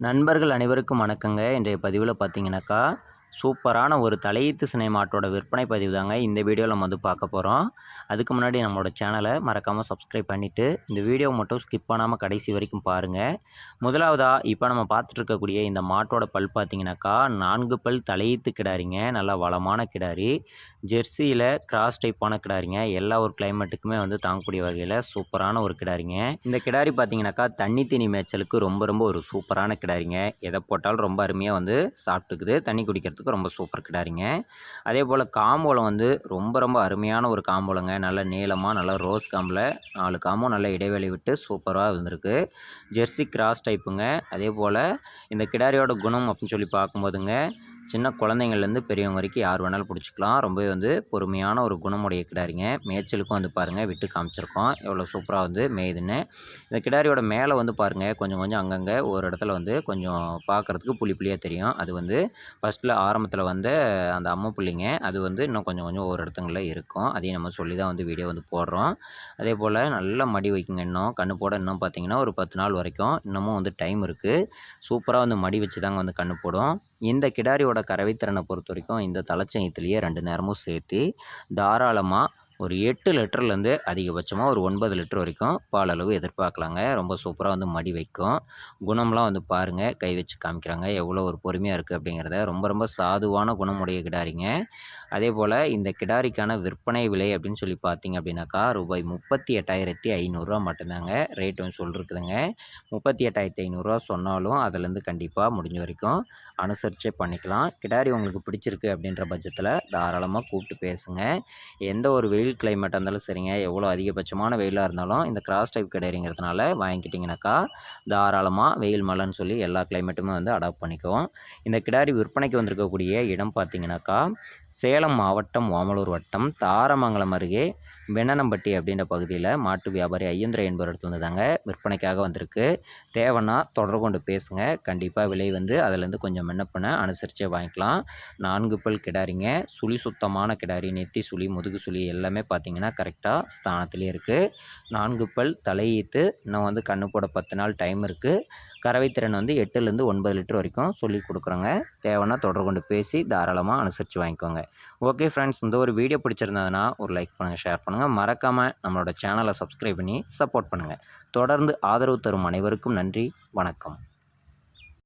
நண்பர்கள் அனைவருக்கும் வணக்கங்க. இன்றைய பதிவில் பார்த்தீங்கன்னாக்கா சூப்பரான ஒரு தலையீத்து சினை மாட்டோட விற்பனை பதிவு தாங்க இந்த வீடியோவில் நம்ம வந்து பார்க்க போகிறோம் அதுக்கு முன்னாடி நம்மளோட சேனலை மறக்காமல் சப்ஸ்கிரைப் பண்ணிவிட்டு இந்த வீடியோ மட்டும் ஸ்கிப் பண்ணாமல் கடைசி வரைக்கும் பாருங்கள் முதலாவதாக இப்போ நம்ம பார்த்துட்ருக்கக்கூடிய இந்த மாட்டோட பல் பார்த்தீங்கன்னாக்கா நான்கு பல் தலையீத்து கிடாரிங்க. நல்லா வளமான கிடாரி. ஜெர்சியில் கிராஸ் டைப்பான கிடாரிங்க. எல்லா ஒரு கிளைமேட்டுக்குமே வந்து தாங்கக்கூடிய வகையில் சூப்பரான ஒரு கிடாரிங்க. இந்த கிடாரி பார்த்தீங்கன்னாக்கா தண்ணி தீனி மேய்ச்சலுக்கு ரொம்ப ரொம்ப ஒரு சூப்பரான கிடாரிங்க. எதை போட்டாலும் ரொம்ப அருமையாக வந்து சாப்பிட்டுக்குது. தண்ணி குடிக்கிறது குடிக்கிறதுக்கு ரொம்ப சூப்பர் கிடாரிங்க. அதே போல் காம்போலம் வந்து ரொம்ப ரொம்ப அருமையான ஒரு காம்போலங்க. நல்ல நீளமாக நல்லா ரோஸ் காம்பில் நாலு காம்பும் நல்ல இடைவெளி விட்டு சூப்பராக இருந்திருக்கு ஜெர்சி கிராஸ் டைப்புங்க. அதே போல் இந்த கிடாரியோட குணம் அப்படின்னு சொல்லி பார்க்கும்போதுங்க சின்ன குழந்தைங்கள்லேருந்து பெரியவங்க வரைக்கும் யார் வேணாலும் பிடிச்சிக்கலாம். ரொம்பவே வந்து பொறுமையான ஒரு குணமுடைய கிடாரிங்க. மேய்ச்சலுக்கும் வந்து பாருங்கள் விட்டு காமிச்சிருக்கோம். எவ்வளோ சூப்பராக வந்து மேயுதுன்னு. இந்த கிடாரியோட மேலே வந்து பாருங்கள் கொஞ்சம் கொஞ்சம் அங்கங்கே ஒரு இடத்துல வந்து கொஞ்சம் பார்க்குறதுக்கு புளி புளியாக தெரியும். அது வந்து ஃபஸ்ட்டில் ஆரம்பத்தில் வந்து அந்த அம்மா புள்ளிங்க அது வந்து இன்னும் கொஞ்சம் கொஞ்சம் ஒரு இடத்துங்களில் இருக்கும். அதையும் நம்ம சொல்லி தான் வந்து வீடியோ வந்து போடுறோம். அதே போல் நல்லா மடி வைக்குங்க இன்னும். கண்ணு போட இன்னும் பார்த்தீங்கன்னா ஒரு பத்து நாள் வரைக்கும். இன்னமும் வந்து டைம் இருக்குது சூப்பராக வந்து மடி வச்சு தாங்க வந்து கண்ணு போடும். இந்த கிடாரியோட கறவைத்திறனை பொறுத்த வரைக்கும் இந்த தலைச்சங்கத்துலேயே ரெண்டு நேரமும் சேர்த்து தாராளமாக ஒரு எட்டு லிட்டர்லேருந்து அதிகபட்சமாக ஒரு ஒன்பது லிட்டர் வரைக்கும் பாலளவு எதிர்பார்க்கலாங்க. ரொம்ப சூப்பராக வந்து மடி வைக்கும். குணம்லாம் வந்து பாருங்கள் கை வச்சு காமிக்கிறாங்க. எவ்வளோ ஒரு பொறுமையாக இருக்குது அப்படிங்கிறத. ரொம்ப ரொம்ப சாதுவான குணமுடைய கிடாரிங்க. அதே போல் இந்த கிடாரிக்கான விற்பனை விலை அப்படின்னு சொல்லி பார்த்தீங்க அப்படின்னாக்கா ரூபாய் முப்பத்தி எட்டாயிரத்தி ஐநூறுரூவா மட்டும்தாங்க. ரேட் வந்து சொல்லிருக்குதுங்க. முப்பத்தி எட்டாயிரத்தி ஐநூறுரூவா சொன்னாலும் அதுலேருந்து கண்டிப்பாக முடிஞ்ச வரைக்கும் அனுசரித்தே பண்ணிக்கலாம். கிடாரி உங்களுக்கு பிடிச்சிருக்கு அப்படின்ற பட்சத்தில் தாராளமாக கூப்பிட்டு பேசுங்க. எந்த ஒரு வெயில் கிளைமேட்டாக இருந்தாலும் சரிங்க. எவ்வளோ அதிகபட்சமான வெயிலாக இருந்தாலும் இந்த கிராஸ் டைப் கிடாரிங்கிறதுனால வாங்கிக்கிட்டிங்கனாக்கா தாராளமாக வெயில் மழைன்னு சொல்லி எல்லா கிளைமேட்டுமே வந்து அடாப்ட் பண்ணிக்குவோம். இந்த கிடாரி விற்பனைக்கு வந்திருக்கக்கூடிய இடம் பார்த்தீங்கன்னாக்கா சேலம் மாவட்டம் ஓமலூர் வட்டம் தாரமங்கலம் அருகே வெண்ணனம்பட்டி அப்படின்ற பகுதியில் மாட்டு வியாபாரி ஐயந்திர என்பவர் எடுத்து தாங்க விற்பனைக்காக வந்திருக்கு. தேவைன்னா தொடர்பு கொண்டு பேசுங்க. கண்டிப்பாக விலை வந்து அதிலேருந்து கொஞ்சம் முன்ன அனுசரித்தே வாங்கிக்கலாம். நான்கு பல் கிடாரிங்க. சுழி சுத்தமான கிடாரி நெத்தி சுழி முதுகு சுழி எல்லாமே பார்த்தீங்கன்னா கரெக்டாக ஸ்தானத்துலேயே இருக்குது நான்கு பல் தலையீத்து. இன்னும் வந்து கண்ணு போட பத்து நாள் டைம் இருக்குது கறவை திறன் வந்து எட்டுலேருந்து ஒன்பது லிட்டர் வரைக்கும் சொல்லி கொடுக்குறோங்க. தேவைன்னா தொடர்பு கொண்டு பேசி தாராளமாக அனுசரித்து வாங்கிக்கோங்க. ஓகே ஃப்ரெண்ட்ஸ் இந்த ஒரு வீடியோ பிடிச்சிருந்ததுன்னா ஒரு லைக் பண்ணுங்கள் ஷேர் பண்ணுங்கள் மறக்காமல் நம்மளோட சேனலை சப்ஸ்கிரைப் பண்ணி சப்போர்ட் பண்ணுங்கள் தொடர்ந்து ஆதரவு தரும் அனைவருக்கும் நன்றி வணக்கம்.